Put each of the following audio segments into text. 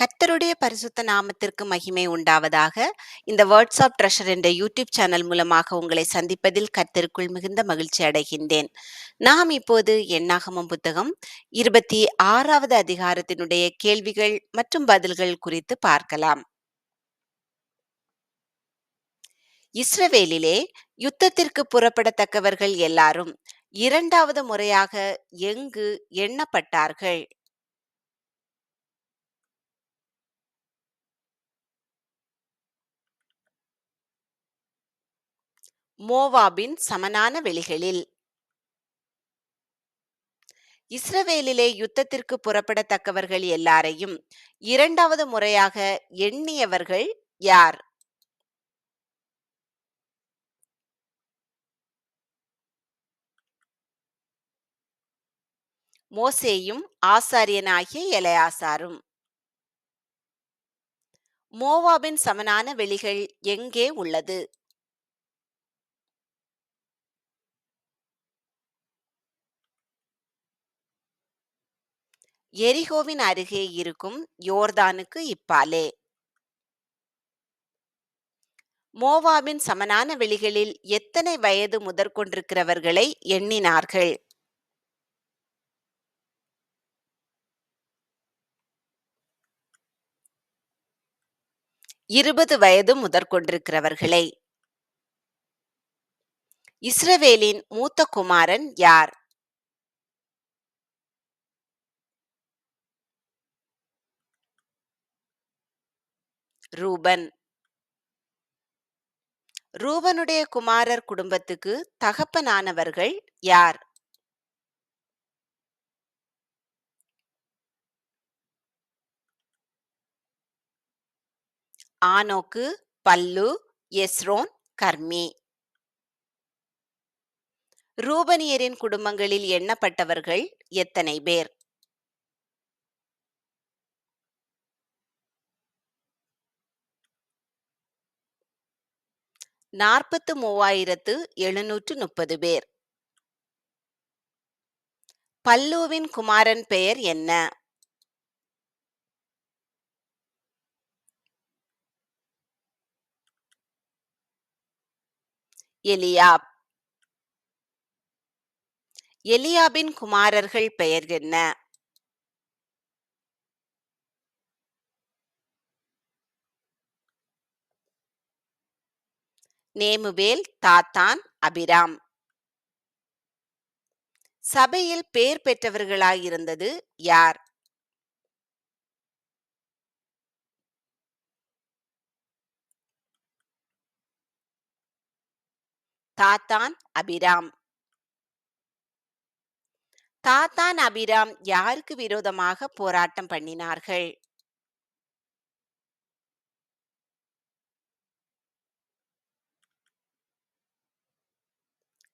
கர்த்தருடைய பரிசுத்த நாமத்திற்கு மகிமை உண்டாவதாக. இந்த வேர்ட்ஸ் ஆஃப் ட்ரெஷர் என்ற யூடியூப் சேனல் மூலமாக உங்களை சந்திப்பதில் கர்த்தருக்குள் மிகுந்த மகிழ்ச்சி அடைகின்றேன். நாம் இப்போது எண்ணாகமம் புத்தகம் இருபத்தி ஆறாவது அதிகாரத்தினுடைய கேள்விகள் மற்றும் பதில்கள் குறித்து பார்க்கலாம். இஸ்ரவேலிலே யுத்தத்திற்கு புறப்படத்தக்கவர்கள் எல்லாரும் இரண்டாவது முறையாக எங்கு எண்ணப்பட்டார்கள்? மோவாபின் சமனான வெளிகளில். இஸ்ரவேலிலே யுத்தத்திற்கு புறப்படத்தக்கவர்கள் எல்லாரையும் இரண்டாவது முறையாக எண்ணியவர்கள் யார்? மோசேயும் ஆசாரியனாகிய எலையாசாரும். மோவாபின் சமனான வெளிகள் எங்கே உள்ளது? எரிகோவின் அருகே இருக்கும் யோர்தானுக்கு இப்பாலே. மோவாபின் சமனான வெளிகளில் எத்தனை வயது முதற்கொண்டிருக்கிறவர்களை எண்ணினார்கள்? இருபது வயது முதற்கொண்டிருக்கிறவர்களை இஸ்ரவேலின் மூத்த குமாரன் யார்? ரூபன். ரூபனுடைய குமாரர் குடும்பத்துக்கு தகப்பனானவர்கள் யார்? ஆனோக்கு பல்லு எஸ்ரோன் கர்மி. ரூபனியரின் குடும்பங்களில் எண்ணப்பட்டவர்கள் எத்தனை பேர்? நாற்பத்து மூவாயிரத்து எழுநூற்று முப்பது பேர். பல்லுவின் குமாரன் பெயர் என்ன? எலியாப். எலியாபின் குமாரர்கள் பெயர் என்ன? நேமுவேல் தாத்தான் அபிராம். சபையில் பேர் பெற்றவர்களாயிருந்தது யார்? தாத்தான் அபிராம். தாத்தான் அபிராம் யாருக்கு விரோதமாக போராட்டம் பண்ணினார்கள்?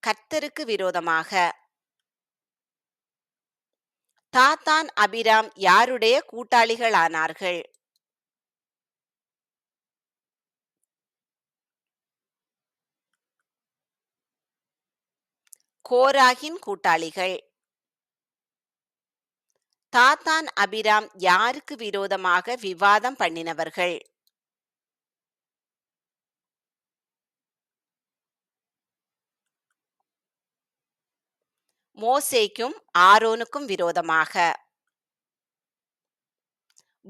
கர்த்தருக்கு விரோதமாக. தாத்தான் அபிராம் யாருடைய கூட்டாளிகளானார்கள்? கோராகின் கூட்டாளிகள். தாத்தான் அபிராம் யாருக்கு விரோதமாக விவாதம் பண்ணினவர்கள்? மோசேக்கும் ஆரோனுக்கும் விரோதமாக.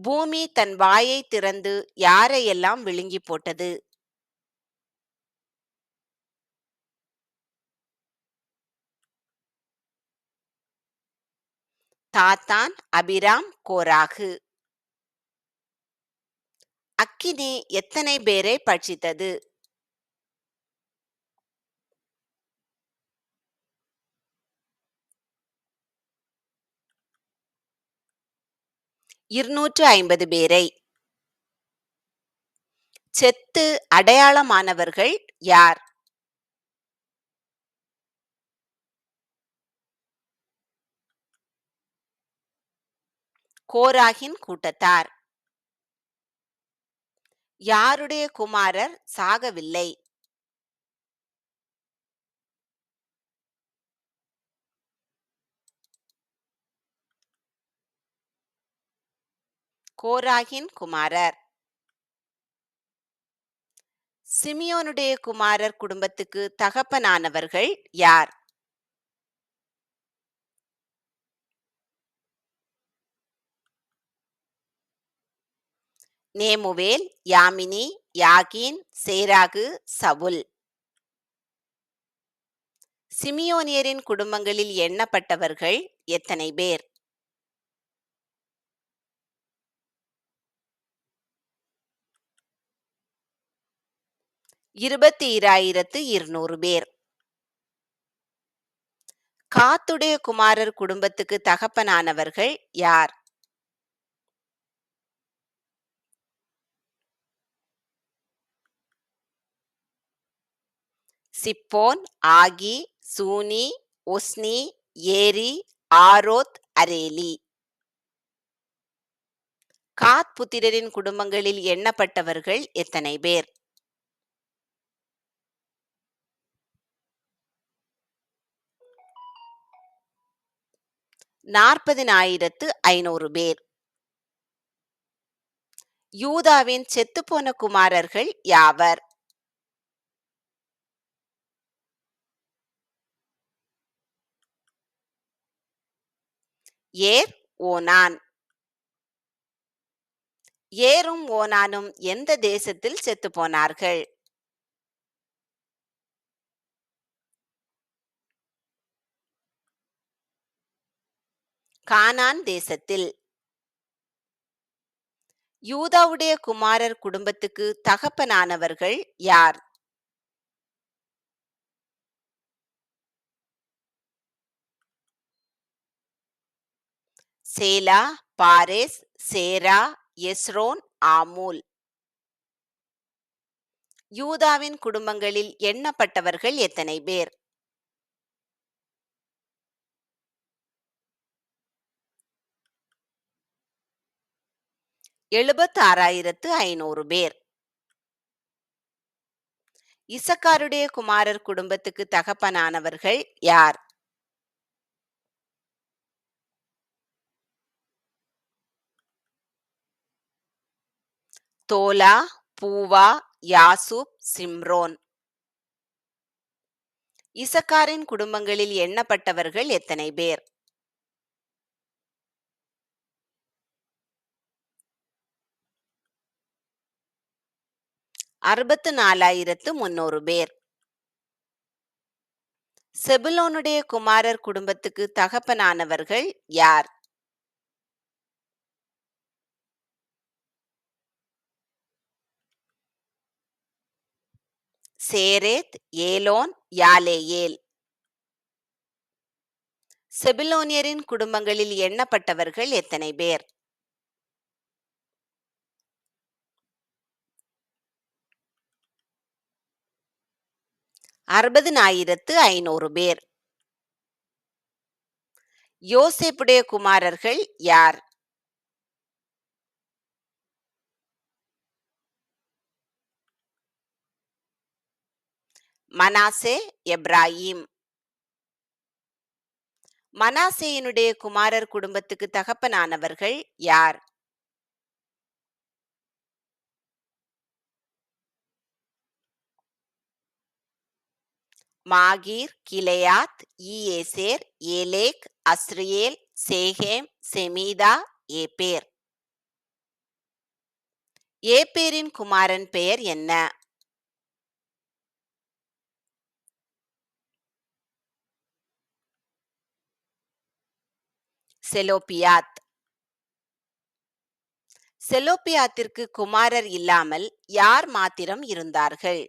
பூமி தன் வாயை திறந்து யாரையெல்லாம் விழுங்கி போட்டது? தாத்தான் அபிராம் கோராகு. அக்கினி எத்தனை பேரை பட்சித்தது? இருநூற்று ஐம்பது பேரை. செத்து அடையாளமானவர்கள் யார்? கோராகின் கூட்டத்தார். யாருடைய குமாரர் சாகவில்லை. கோராகின் குமாரர். சிமியோனுடைய குமாரர் குடும்பத்துக்கு தகப்பனானவர்கள் யார்? நேமுவேல் யாமினி யாகின் சேராகு சவுல். சிமியோனியரின் குடும்பங்களில் எண்ணப்பட்டவர்கள் எத்தனை பேர்? இருபத்தி இராயிரத்து இருநூறு பேர். காத்துடைய குமாரர் குடும்பத்துக்கு தகப்பனானவர்கள் யார்? சிப்போன் ஆகி சூனி ஒஸ்னி ஏரி ஆரோத் அரேலி. காத் புத்திரரின் குடும்பங்களில் எண்ணப்பட்டவர்கள் எத்தனை பேர்? நாற்பதினாயிரத்து ஐநூறு பேர். யூதாவின் செத்துப்போன குமாரர்கள் யாவர்? ஏர் ஓனான். ஏரும் ஓனானும் எந்த தேசத்தில் செத்து போனார்கள் கானான் தேசத்தில். யூதாவுடைய குமாரர் குடும்பத்துக்கு தகப்பனானவர்கள் யார்? சேலா பாரேஸ் சேரா எஸ்ரோன் ஆமூல். யூதாவின் குடும்பங்களில் எண்ணப்பட்டவர்கள் எத்தனை பேர்? எழுபத்தாறாயிரத்து ஐநூறு பேர். இசக்காருடைய குமாரர் குடும்பத்துக்கு தகப்பனானவர்கள் யார்? தோலா பூவா யாசூப் சிம்ரோன். இசக்காரின் குடும்பங்களில் எண்ணப்பட்டவர்கள் எத்தனை பேர்? அறுபத்து நாலாயிரத்து முன்னூறு பேர். செபுலோனுடைய குமாரர் குடும்பத்துக்கு தகப்பனானவர்கள் யார்? சேரேத் ஏலோன் யாலேயேல். செபிலோனியரின் குடும்பங்களில் எண்ணப்பட்டவர்கள் எத்தனை பேர்? அறுபதினாயிரத்து ஐநூறு பேர். யோசேப்புடைய குமாரர்கள் யார்? மனாசே எப்ராஹிம். மனாசேயினுடைய குமாரர் குடும்பத்துக்கு தகப்பனானவர்கள் யார்? மாகீர் கிளையாத் ஈயேசேர் ஏலேக் அஸ்ரியேல் சேகேம் செமீதா ஏபேர் ஏபேரின் குமாரன் பெயர் என்ன? செலோபியாத் செலோபியாத்திற்கு குமாரர் இல்லாமல் யார் மாத்திரம் இருந்தார்கள்?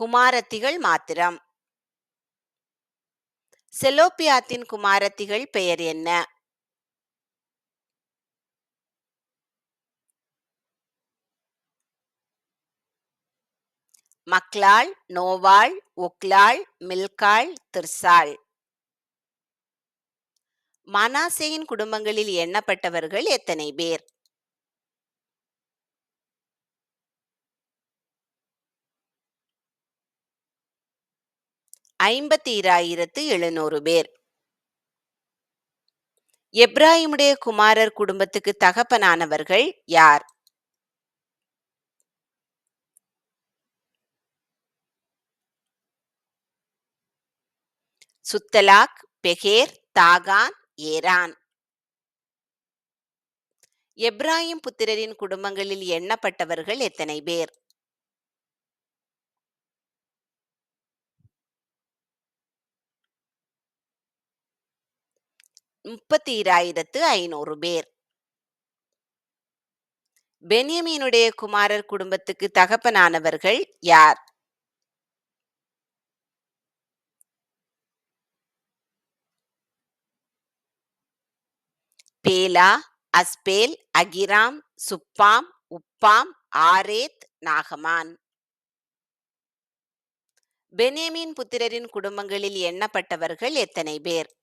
குமாரத்திகள் மாத்திரம். செலோப்பியாத்தின் குமாரத்திகள் பெயர் என்ன? மக்லாள் நோவாள் ஒக்லாள் மில்காள் திர்சாள். மனாசேயின் குடும்பங்களில் எண்ணப்பட்டவர்கள் எத்தனை பேர்? ஐம்பத்தீராயிரத்து எழுநூறு பேர். எப்ராஹிமுடைய குமாரர் குடும்பத்துக்கு தகப்பனானவர்கள் யார்? சுத்தலாக் பெகேர் தாகான் ஏரான். எப்ராஹிம் புத்திரரின் குடும்பங்களில் எண்ணப்பட்டவர்கள் எத்தனை பேர்? முப்பத்தி ஈராயிரத்து ஐநூறு பேர். பென்யமீனுடைய குமாரர் குடும்பத்துக்கு தகப்பனானவர்கள் யார்? பேலா அஸ்பேல் அகிராம் சுப்பாம் உப்பாம் ஆரேத் நாகமான். பென்யமீன் புத்திரரின் குடும்பங்களில் எண்ணப்பட்டவர்கள் எத்தனை பேர்?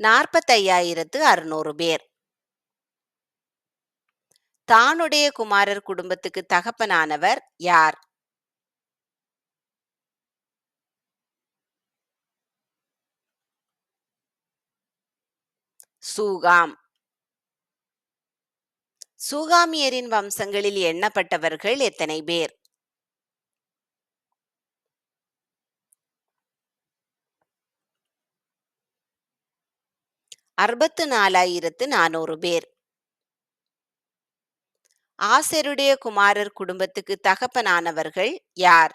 நாற்பத்தையாயிரத்து அறுநூறு பேர். தானுடைய குமாரர் குடும்பத்துக்கு தகப்பனானவர் யார்? சூகாம். சூகாமியரின் வம்சங்களில் எண்ணப்பட்டவர்கள் எத்தனை பேர்? அறுபத்து நாலாயிரத்து நானூறு பேர். ஆசருடைய குமாரர் குடும்பத்துக்கு தகப்பனானவர்கள் யார்?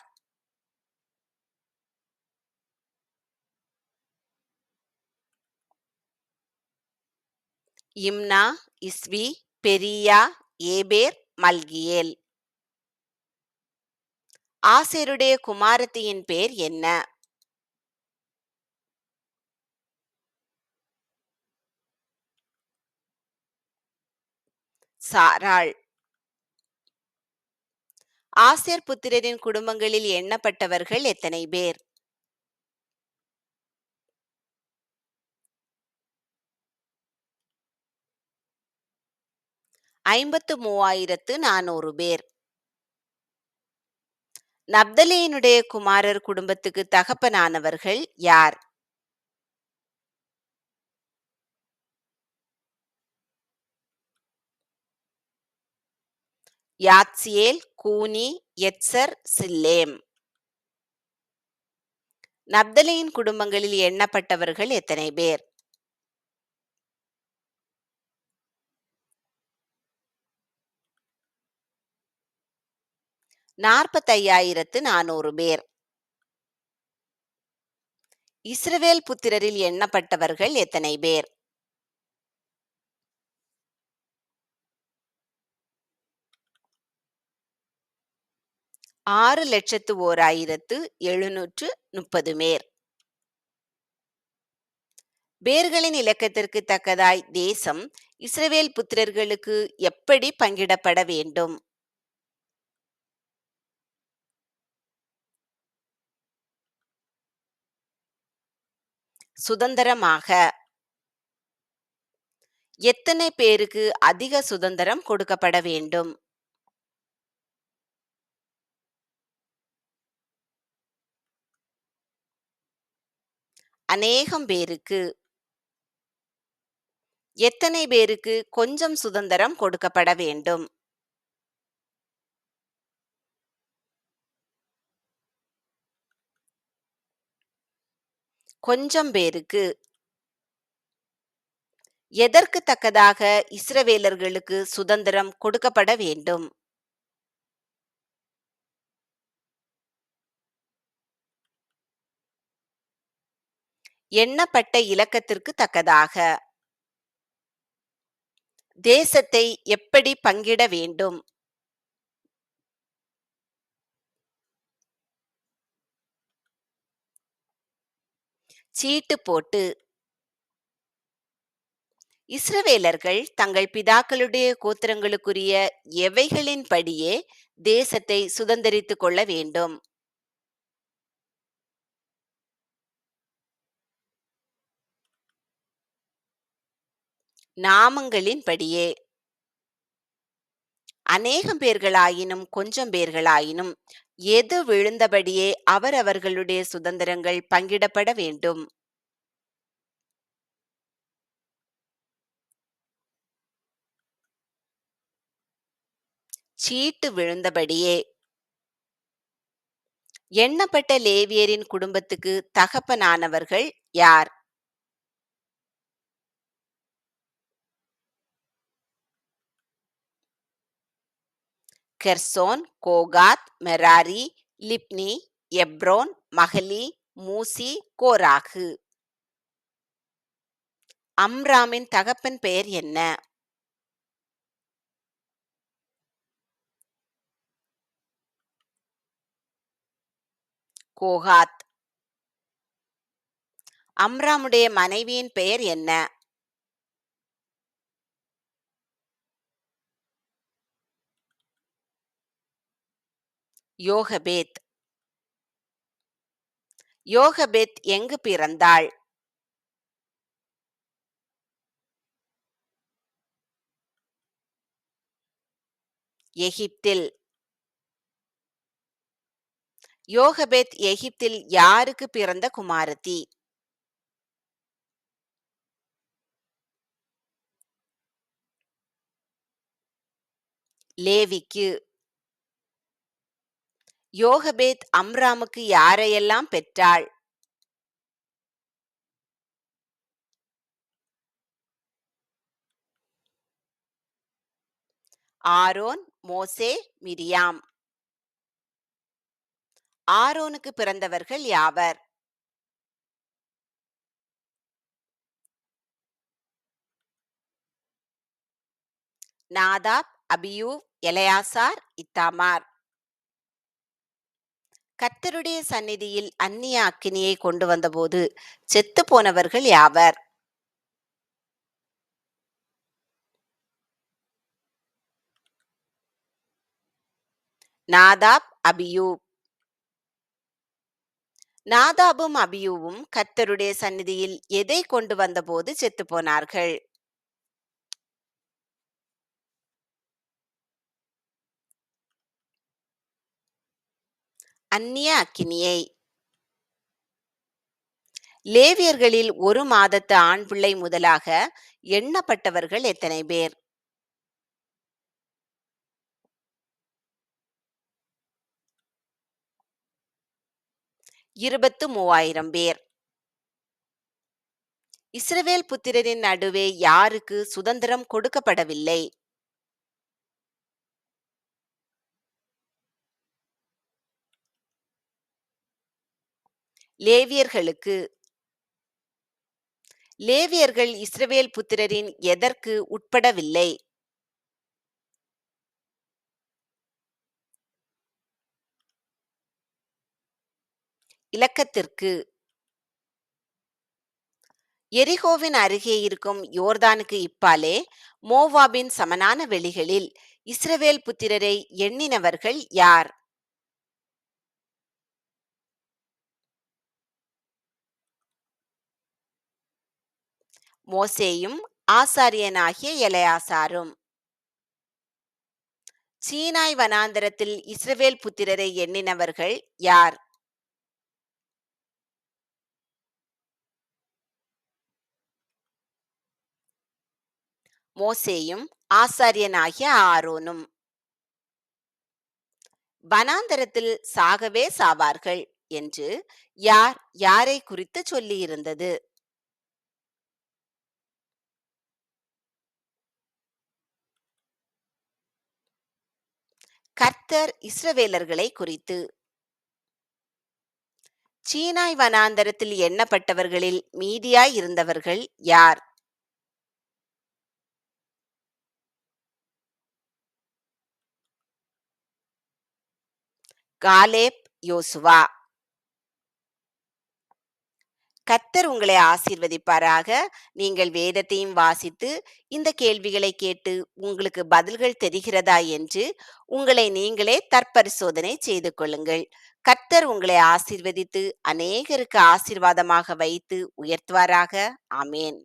Imnah Ishvi Beriah Heber Malchiel. ஆசேருடைய குமாரத்தியின் பேர் என்ன? சாராள். ஆசியர் புத்திரரின் குடும்பங்களில் எண்ணப்பட்டவர்கள் எத்தனை பேர்? ஐம்பத்து மூவாயிரத்து நானூறு பேர். நப்தலேயனுடைய குமாரர் குடும்பத்துக்கு தகப்பனானவர்கள் யார்? யாத்சியேல் கூனி எட்சர் சில்லேம். நப்தலியின் குடும்பங்களில் எண்ணப்பட்டவர்கள் எத்தனை பேர்? நாற்பத்தையாயிரத்து நானூறு பேர். இஸ்ரவேல் புத்திரரில் எண்ணப்பட்டவர்கள் எத்தனை பேர்? ஆறு லட்சத்து ஓர் ஆயிரத்து எழுநூற்று முப்பது மேர் பேர்களின் இலக்கத்திற்கு தக்கதாய் தேசம் இஸ்ரவேல் புத்திரர்களுக்கு எப்படி பங்கிடப்பட வேண்டும்? சுதந்திரமாக. எத்தனை பேருக்கு அதிக சுதந்திரம் கொடுக்கப்பட வேண்டும்? அநேகம் பேருக்கு எத்தனை பேருக்கு கொஞ்சம் சுதந்திரம் கொடுக்கப்பட வேண்டும்? கொஞ்சம் பேருக்கு எதற்கு தக்கதாக இஸ்ரவேலர்களுக்கு சுதந்திரம் கொடுக்கப்பட வேண்டும்? எண்ணப்பட்ட இலக்கத்திற்கு தக்கதாக. தேசத்தை எப்படி பங்கிட வேண்டும்? சீட்டு போட்டு இஸ்ரவேலர்கள் தங்கள் பிதாக்களுடைய கோத்திரங்களுக்குரிய எவைகளின் படியே தேசத்தை சுதந்திரித்துக் கொள்ள வேண்டும்? நாமங்களின்படியே. அநேகம் பேர்களாயினும் கொஞ்சம் பேர்களாயினும் எது விழுந்தபடியே அவரவர்களுடைய சுதந்திரங்கள் பங்கிடப்பட வேண்டும்? சீட்டு விழுந்தபடியே. எண்ணப்பட்ட லேவியரின் குடும்பத்துக்கு தகப்பனானவர்கள் யார்? Gershon Kohath Merari Libni Hebron Mahli Mushi Korah. அம்ராமின் தகப்பன் பெயர் என்ன? கோகாத். அம்ராமுடைய மனைவியின் பெயர் என்ன? யோகபேத் யோகபேத் எங்கு பிறந்தாள்? எகிப்தில். யோகபேத் எகிப்தில் யாருக்கு பிறந்த குமாரதி லேவிக்கு. யோகபேத் அம்ராமுக்கு யாரையெல்லாம் பெற்றாள்? ஆரோன் மோசே மிரியாம். ஆரோனுக்கு பிறந்தவர்கள் யாவர்? Nadab Abihu Eleazar Ithamar. கர்த்தருடைய சந்நிதியில் அந்நிய அக்கினியை கொண்டு வந்தபோது செத்து போனவர்கள் யாவர்? நாதாப் அபியூ நாதாபும் அபியூவும் கர்த்தருடைய சந்நிதியில் எதை கொண்டு வந்தபோது செத்து போனார்கள்? அந்நிய அக்கினியை. லேவியர்களில் ஒரு மாதத்து ஆண் பிள்ளை முதலாக எண்ணப்பட்டவர்கள் எத்தனை பேர்? இருபத்து மூவாயிரம் பேர். இஸ்ரவேல் புத்திரரின் நடுவே யாருக்கு சுதந்திரம் கொடுக்கப்படவில்லை? லேவியர்களுக்கு லேவியர்கள் இஸ்ரவேல் புத்திரரின் எதற்கு உட்படவில்லை? இலக்கத்திற்கு எரிகோவின் அருகே இருக்கும் யோர்தானுக்கு இப்பாலே மோவாபின் சமனான வெளிகளில் இஸ்ரவேல் புத்திரரை எண்ணினவர்கள் யார்? மோசேயும் ஆசாரியனாகிய எலையாசாரும். சீனாய் வனாந்தரத்தில் இஸ்ரவேல் புத்திரரை எண்ணினவர்கள் யார்? மோசேயும் ஆசாரியனாகிய ஆரோனும். வனாந்தரத்தில் சாகவே சாவார்கள் என்று யார் யாரை குறித்து சொல்லியிருந்தது? கர்த்தர் இஸ்ரவேலர்களை குறித்து. சீனாய் வனாந்தரத்தில் எண்ணப்பட்டவர்களில் மீதியாய் இருந்தவர்கள் யார்? காலேப் யோசுவா. கர்த்தர் உங்களை ஆசீர்வதிப்பாராக. நீங்கள் வேதத்தையும் வாசித்து இந்த கேள்விகளை கேட்டு உங்களுக்கு பதில்கள் தெரிகிறதா என்று உங்களை நீங்களே தற்பரிசோதனை செய்து கொள்ளுங்கள். கர்த்தர் உங்களை ஆசீர்வதித்து அநேகருக்கு ஆசீர்வாதமாக வைத்து உயர்த்துவாராக. ஆமேன்.